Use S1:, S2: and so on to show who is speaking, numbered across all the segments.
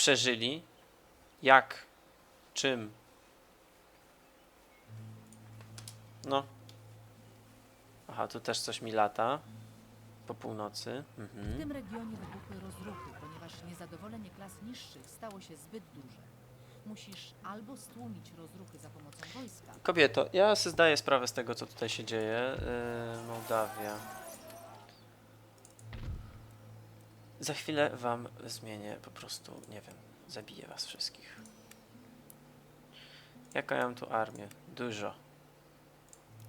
S1: przeżyli. Jak? Czym? No. Aha, tu też coś mi lata. Po północy.
S2: W
S1: Mhm.
S2: tym regionie wybuchły rozruchy, ponieważ niezadowolenie klas niższych stało się zbyt duże. Musisz albo stłumić rozruchy za pomocą wojska,
S1: Kobieto, ja sobie zdaję sprawę z tego, co tutaj się dzieje. Yy, Mołdawia. Za chwilę wam zmienię po prostu, nie wiem, zabiję was wszystkich. Jaką ja mam tu armię? Dużo.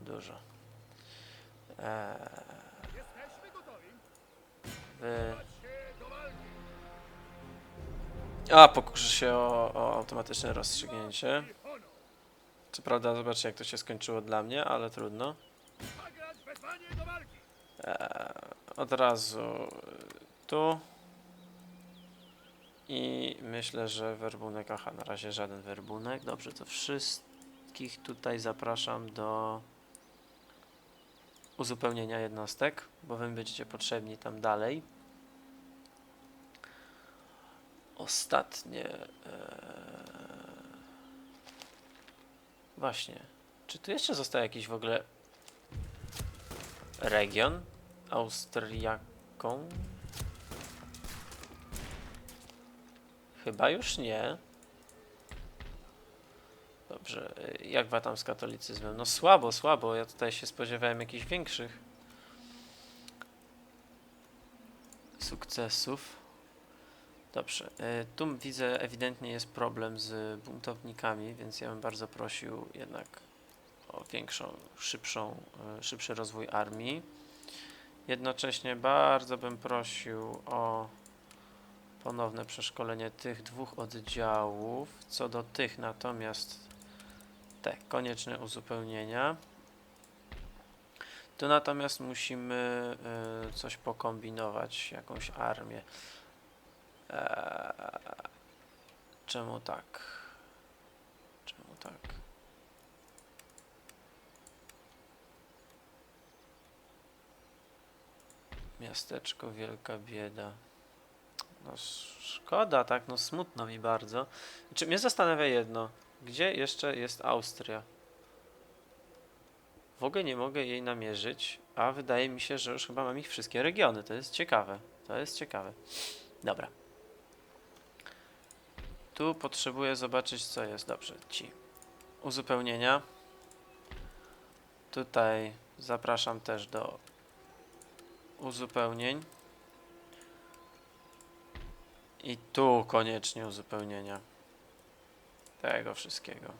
S1: Dużo. Eee, wy... A, pokuszę się o, o automatyczne rozstrzygnięcie. Co prawda, zobaczcie jak to się skończyło dla mnie, ale trudno. Eee, od razu tu. I myślę, że werbunek. Aha, na razie żaden werbunek. Dobrze, to wszystkich tutaj zapraszam do uzupełnienia jednostek, bo wy będziecie potrzebni tam dalej. Ostatnie. Eee, Właśnie. Czy tu jeszcze został jakiś w ogóle region Austriaką? Chyba już nie. Dobrze. y, Jak wa tam z katolicyzmem? No słabo, słabo. Ja tutaj się spodziewałem jakichś większych sukcesów. Dobrze. y, Tu widzę ewidentnie jest problem z buntownikami, więc ja bym bardzo prosił jednak o większą, szybszą, y, szybszy rozwój armii. Jednocześnie bardzo bym prosił o ponowne przeszkolenie tych dwóch oddziałów. Co do tych natomiast te konieczne uzupełnienia. Tu natomiast musimy y, coś pokombinować, jakąś armię. Eee, czemu tak? Czemu tak? Miasteczko Wielka Bieda. No szkoda, tak? No smutno mi bardzo. Czy mnie zastanawia jedno. Gdzie jeszcze jest Austria? W ogóle nie mogę jej namierzyć, a wydaje mi się, że już chyba mam ich wszystkie regiony. To jest ciekawe. To jest ciekawe. Dobra. Tu potrzebuję zobaczyć, co jest. Dobrze, ci. Uzupełnienia. Tutaj zapraszam też do uzupełnień. I tu koniecznie uzupełnienia. Tego wszystkiego.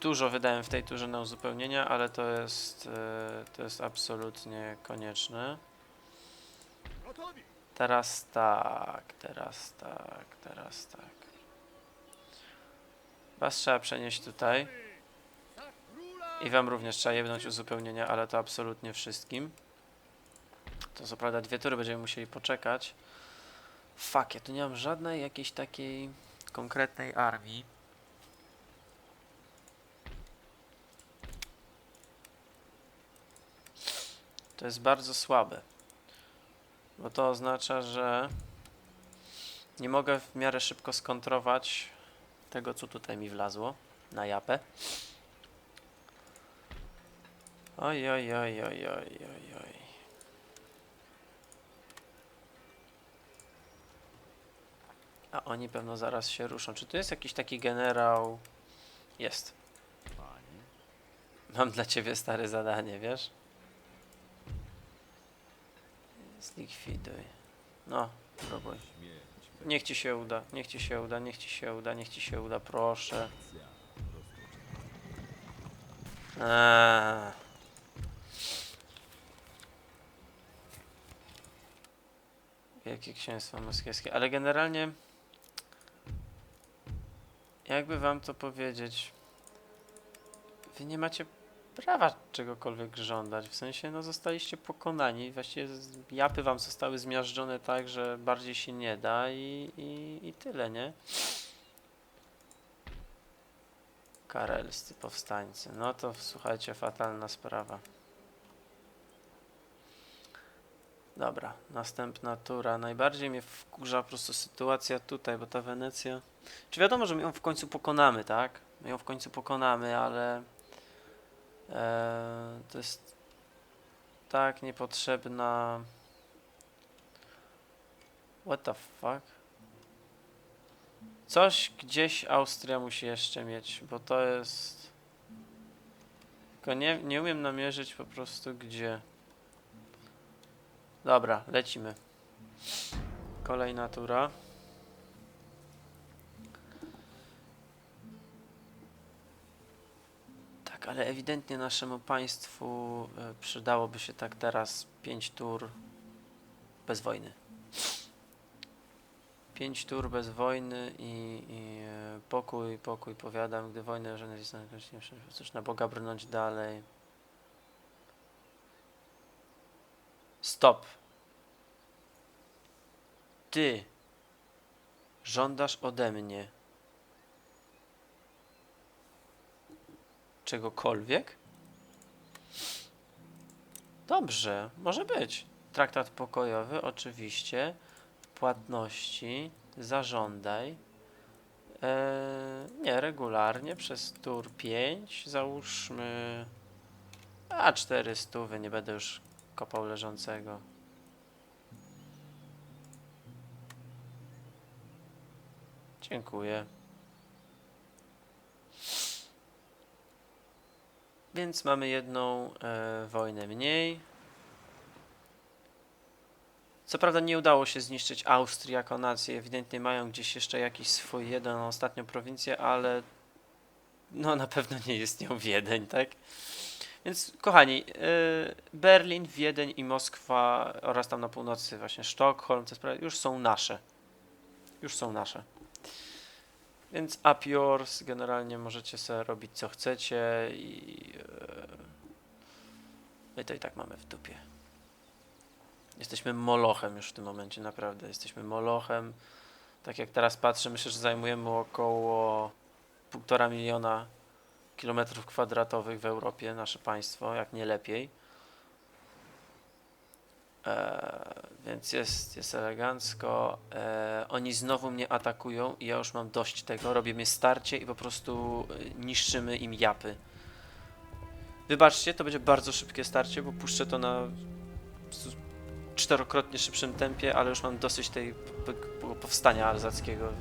S1: Dużo wydałem w tej turze na uzupełnienia, ale to jest, e, to jest absolutnie konieczne. Teraz tak, teraz tak, teraz tak. Was trzeba przenieść tutaj. I wam również trzeba jebnąć uzupełnienia, ale to absolutnie wszystkim. To co prawda dwie tury będziemy musieli poczekać. Fuck, ja tu nie mam żadnej jakiejś takiej konkretnej armii. To jest bardzo słabe. Bo to oznacza, że nie mogę w miarę szybko skontrować tego, co tutaj mi wlazło na japę. Oj, oj, oj, oj, oj, oj, oj. A oni pewno zaraz się ruszą. Czy tu jest jakiś taki generał? Jest. Mam dla ciebie stare zadanie, wiesz? Zlikwiduj. No, próbuj. Niech ci się uda, niech ci się uda, niech ci się uda, niech ci się uda, proszę. Eee. Wielkie Księstwo Moskiewskie, ale generalnie jakby wam to powiedzieć, wy nie macie prawa czegokolwiek żądać. W sensie, no zostaliście pokonani. Właściwie japy wam zostały zmiażdżone tak, że bardziej się nie da i, i, i tyle, nie? Karelscy powstańcy. No to słuchajcie, fatalna sprawa. Dobra, następna tura. Najbardziej mnie wkurza po prostu sytuacja tutaj, bo ta Wenecja... Czy wiadomo, że my ją w końcu pokonamy, tak? My ją w końcu pokonamy, ale... E, to jest tak niepotrzebna... What the fuck? Coś gdzieś Austria musi jeszcze mieć, bo to jest... Tylko nie, nie umiem namierzyć po prostu gdzie. Dobra, lecimy. Kolejna tura. Tak, ale ewidentnie naszemu państwu e, przydałoby się tak teraz 5 tur bez wojny. 5 tur bez wojny i, i e, pokój, pokój, powiadam, gdy wojnę, że jest cóż na Boga brnąć dalej. Stop. Ty żądasz ode mnie czegokolwiek? Dobrze, może być. Traktat pokojowy, oczywiście. Płatności, zażądaj. Eee, nie, regularnie przez tur 5. Załóżmy. A 400, nie będę już kopał leżącego. Dziękuję. Więc mamy jedną e, wojnę mniej. Co prawda nie udało się zniszczyć Austrii jako nacji. Ewidentnie mają gdzieś jeszcze jakiś swój jeden ostatnią prowincję, ale no na pewno nie jest nią Wiedeń, tak? Więc kochani, y, Berlin, Wiedeń i Moskwa oraz tam na północy właśnie Sztokholm, te sprawy już są nasze. Już są nasze. Więc up yours, generalnie możecie sobie robić co chcecie i y, my to i tak mamy w dupie. Jesteśmy molochem już w tym momencie, naprawdę. Jesteśmy molochem. Tak jak teraz patrzę, myślę, że zajmujemy około półtora miliona kilometrów kwadratowych w Europie, nasze państwo, jak nie lepiej. E, więc jest, jest elegancko. E, oni znowu mnie atakują i ja już mam dość tego. Robimy starcie i po prostu e, niszczymy im japy. Wybaczcie, to będzie bardzo szybkie starcie, bo puszczę to na czterokrotnie szybszym tempie, ale już mam dosyć tej powstania alzackiego.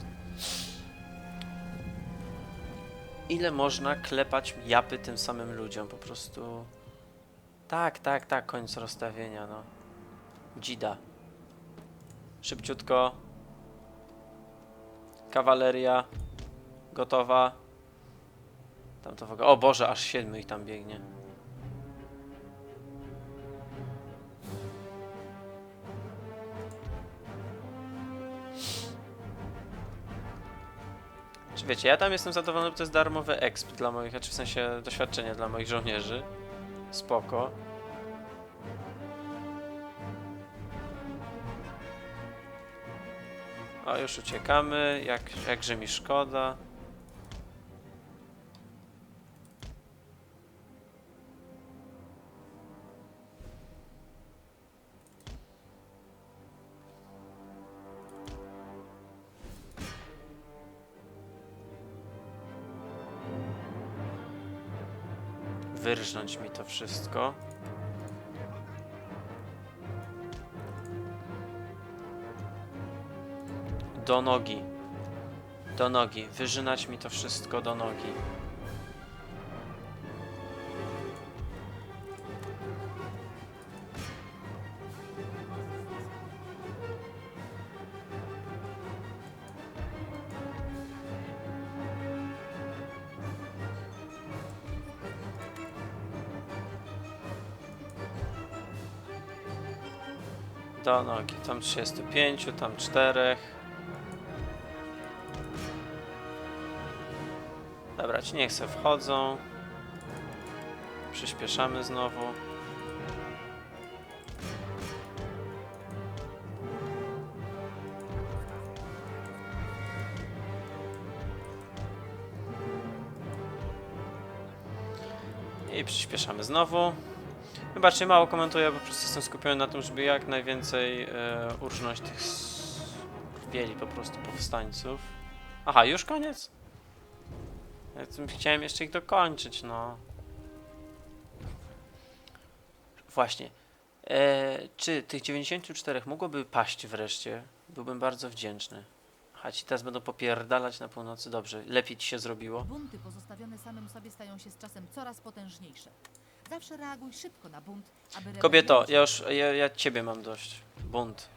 S1: Ile można klepać japy tym samym ludziom? Po prostu. Tak, tak, tak, koniec rozstawienia, no. Dzida. Szybciutko. Kawaleria. Gotowa. Tam to w ogóle. O Boże, aż siedmiu ich tam biegnie. Wiecie, ja tam jestem zadowolony, bo to jest darmowy exp dla moich, znaczy w sensie doświadczenie dla moich żołnierzy. Spoko. O, już uciekamy, jak, jakże mi szkoda. Wyrżnąć mi to wszystko. Do nogi. Do nogi. Wyrzynać mi to wszystko do nogi. Tam 35, tam 4. Dobra, ci niech se wchodzą. Przyspieszamy znowu. I przyspieszamy znowu. Wybaczcie, mało komentuję, bo po prostu jestem skupiony na tym, żeby jak najwięcej e, tych wieli po prostu powstańców. Aha, już koniec? Ja chciałem jeszcze ich dokończyć, no. Właśnie. E, czy tych 94 mogłoby paść wreszcie? Byłbym bardzo wdzięczny. Aha, ci teraz będą popierdalać na północy. Dobrze, lepiej ci się zrobiło.
S2: Bunty pozostawione samym sobie stają się z czasem coraz potężniejsze. Zawsze reaguj szybko na bunt, aby
S1: Kobieto, ja już, ja, ja ciebie mam dość. Bunt.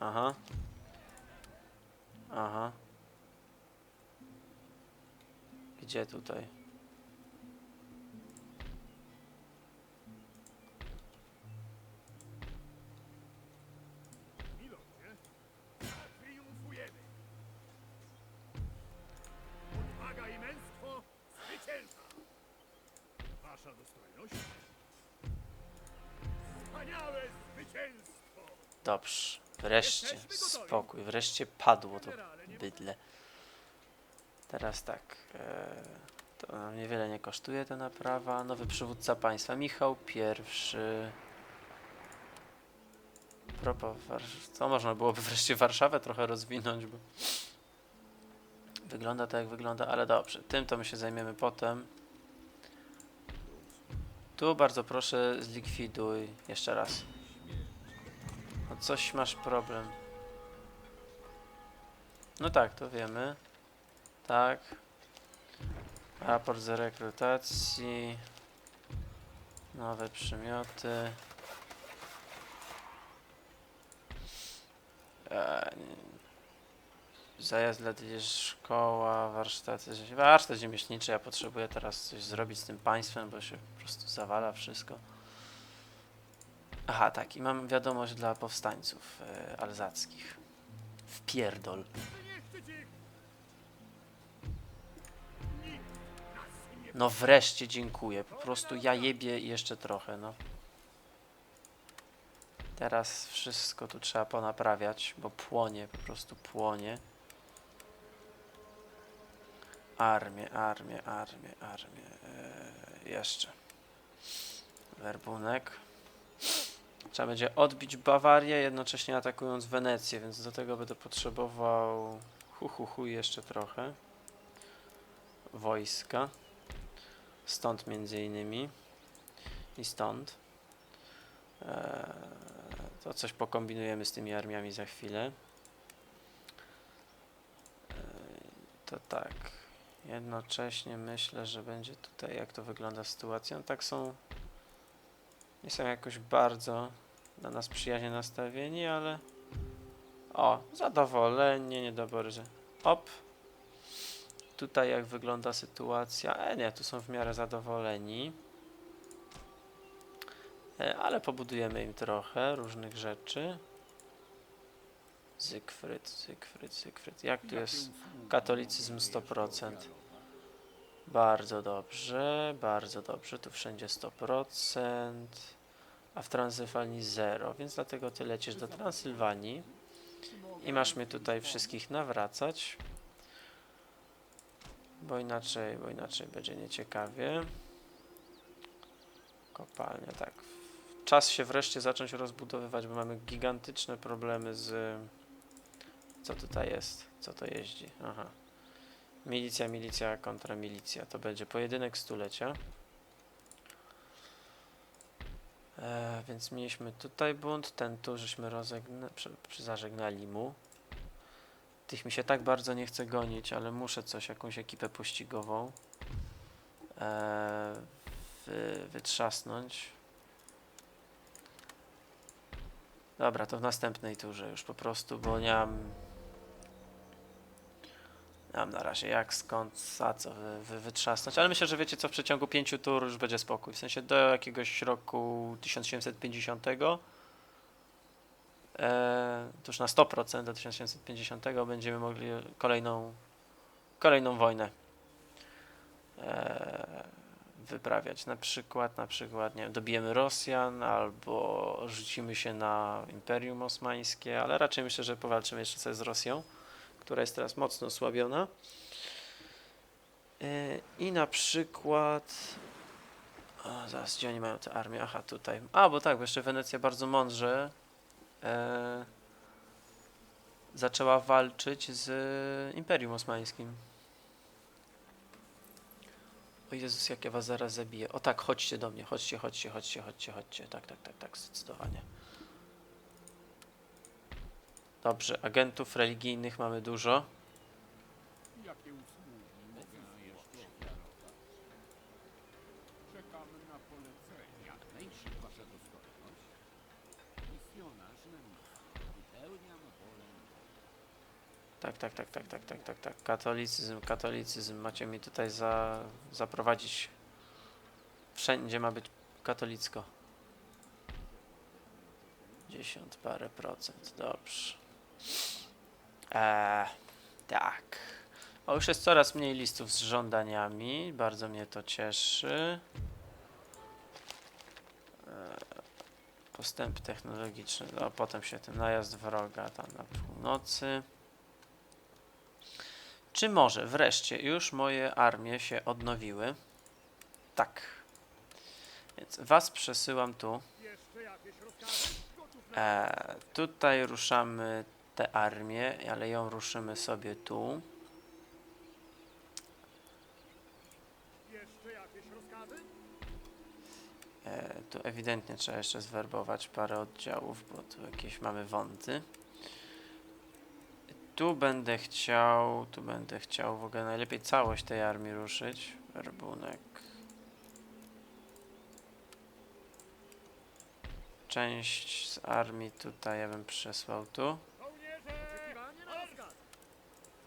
S1: Aha. Aha. Gdzie tutaj? Dobrze. Wreszcie. Spokój. Wreszcie padło to bydle. Teraz tak. E, to nam niewiele nie kosztuje ta naprawa. Nowy przywódca państwa. Michał pierwszy. Warsz- Co można byłoby wreszcie Warszawę trochę rozwinąć, bo wygląda tak jak wygląda, ale dobrze. Tym to my się zajmiemy potem. Tu bardzo proszę zlikwiduj jeszcze raz. Coś masz problem. No tak, to wiemy. Tak. Raport z rekrutacji. Nowe przymioty. Eee, zajazd dla szkoła, warsztaty. Warsztat rzemieślniczy. Ja potrzebuję teraz coś zrobić z tym państwem, bo się po prostu zawala wszystko. Aha, tak. I mam wiadomość dla powstańców e, alzackich. Wpierdol. No wreszcie dziękuję. Po prostu ja jebie jeszcze trochę, no. Teraz wszystko tu trzeba ponaprawiać, bo płonie, po prostu płonie. Armię, armię, armię, armię. Eee, jeszcze. Werbunek. Trzeba będzie odbić Bawarię, jednocześnie atakując Wenecję, więc do tego będę potrzebował hu, hu, hu jeszcze trochę wojska. Stąd między innymi. I stąd. Eee, to coś pokombinujemy z tymi armiami za chwilę. Eee, to tak. Jednocześnie myślę, że będzie tutaj, jak to wygląda sytuacja. No tak są. Nie są jakoś bardzo dla nas przyjaźnie nastawieni, ale. O, zadowolenie, niedobory, że. Op, Tutaj jak wygląda sytuacja? E, nie, tu są w miarę zadowoleni. E, ale pobudujemy im trochę różnych rzeczy. Zygfryd, Zygfryd, Zygfryd. Jak tu jest katolicyzm 100%? Bardzo dobrze, bardzo dobrze. Tu wszędzie 100%. A w Transylwanii 0, więc dlatego ty lecisz do Transylwanii. I masz mnie tutaj wszystkich nawracać. Bo inaczej, bo inaczej będzie nieciekawie. Kopalnia, tak. Czas się wreszcie zacząć rozbudowywać, bo mamy gigantyczne problemy z... Co tutaj jest? Co to jeździ? Aha. Milicja, milicja kontra milicja. To będzie pojedynek stulecia. E, więc mieliśmy tutaj bunt, ten tu żeśmy zażegnali mu. Tych mi się tak bardzo nie chce gonić, ale muszę coś, jakąś ekipę pościgową e, wy, wytrzasnąć. Dobra, to w następnej turze już po prostu, bo nie mam, mam na razie jak, skąd, za co wy, wy, wytrzasnąć, ale myślę, że wiecie co, w przeciągu pięciu tur już będzie spokój, w sensie do jakiegoś roku 1750 e, to już na 100% do 1750 będziemy mogli kolejną, kolejną wojnę e, wyprawiać. Na przykład, na przykład, nie wiem, dobijemy Rosjan albo rzucimy się na Imperium Osmańskie, ale raczej myślę, że powalczymy jeszcze sobie z Rosją, która jest teraz mocno osłabiona. E, I na przykład O, zaraz, gdzie oni mają tę armię? Aha, tutaj. A, bo tak, bo jeszcze Wenecja bardzo mądrze e, zaczęła walczyć z Imperium Osmańskim. O Jezus, jak ja was zaraz zabiję. O tak, chodźcie do mnie, chodźcie, chodźcie, chodźcie, chodźcie, chodźcie. Tak, tak, tak, tak, zdecydowanie. Dobrze, agentów religijnych mamy dużo. Tak, tak, tak, tak, tak, tak, tak, tak. Katolicyzm, katolicyzm. Macie mi tutaj za, zaprowadzić. Wszędzie ma być katolicko. 10 parę procent, dobrze. Eee, tak. O, już jest coraz mniej listów z żądaniami. Bardzo mnie to cieszy. Eee, postępy technologiczne. No, potem się ten najazd wroga tam na północy. Czy może wreszcie już moje armie się odnowiły? Tak. Więc was przesyłam tu.
S3: Jeszcze jakieś rozkazy? Gotów na...
S1: E, tutaj ruszamy tę armię, ale ją ruszymy sobie tu. E, tu ewidentnie trzeba jeszcze zwerbować parę oddziałów, bo tu jakieś mamy wąty. Tu będę chciał, tu będę chciał w ogóle najlepiej całość tej armii ruszyć. Werbunek. Część z armii tutaj ja bym przesłał tu.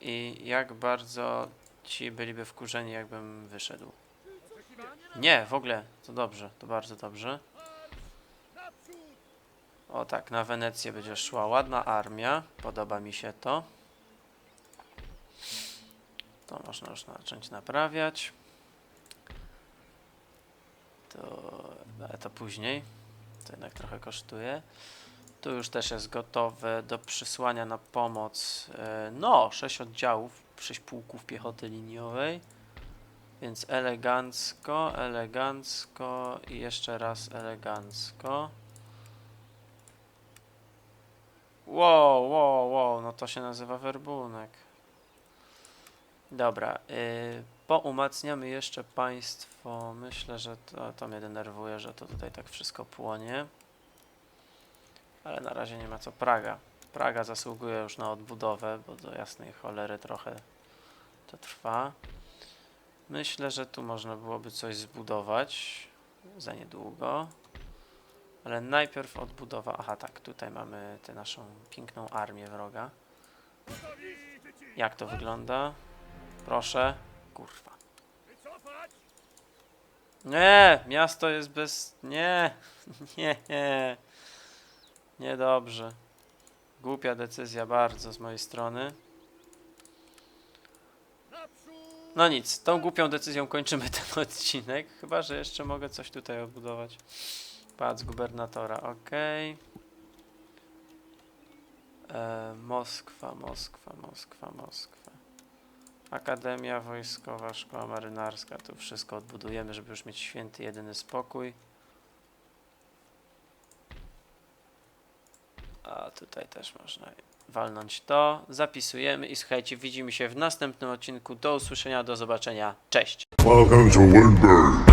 S1: I jak bardzo ci byliby wkurzeni, jakbym wyszedł. Nie, w ogóle, to dobrze, to bardzo dobrze. O tak, na Wenecję będzie szła ładna armia. Podoba mi się to. To można już zacząć naprawiać. To, ale to później. To jednak trochę kosztuje. Tu już też jest gotowe do przysłania na pomoc. e, No, 6 oddziałów, 6 pułków piechoty liniowej. Więc elegancko, elegancko i jeszcze raz elegancko. Wow, wow, wow, no to się nazywa werbunek. Dobra, yy, poumacniamy jeszcze państwo. Myślę, że to, to mnie denerwuje, że to tutaj tak wszystko płonie. Ale na razie nie ma co Praga. Praga zasługuje już na odbudowę, bo do jasnej cholery trochę to trwa. Myślę, że tu można byłoby coś zbudować za niedługo. Ale najpierw odbudowa. Aha, tak, tutaj mamy tę naszą piękną armię wroga. Jak to wygląda? Proszę. Kurwa. Nie! Miasto jest bez. Nie! Nie! Nie! Niedobrze. Głupia decyzja bardzo z mojej strony. No nic, tą głupią decyzją kończymy ten odcinek. Chyba, że jeszcze mogę coś tutaj odbudować. Pałac gubernatora, ok. E, Moskwa, Moskwa, Moskwa, Moskwa. Akademia Wojskowa, Szkoła Marynarska. Tu wszystko odbudujemy, żeby już mieć święty, jedyny spokój. A tutaj też można walnąć to. Zapisujemy i słuchajcie, widzimy się w następnym odcinku. Do usłyszenia, do zobaczenia. Cześć!
S4: Welcome to Winburn.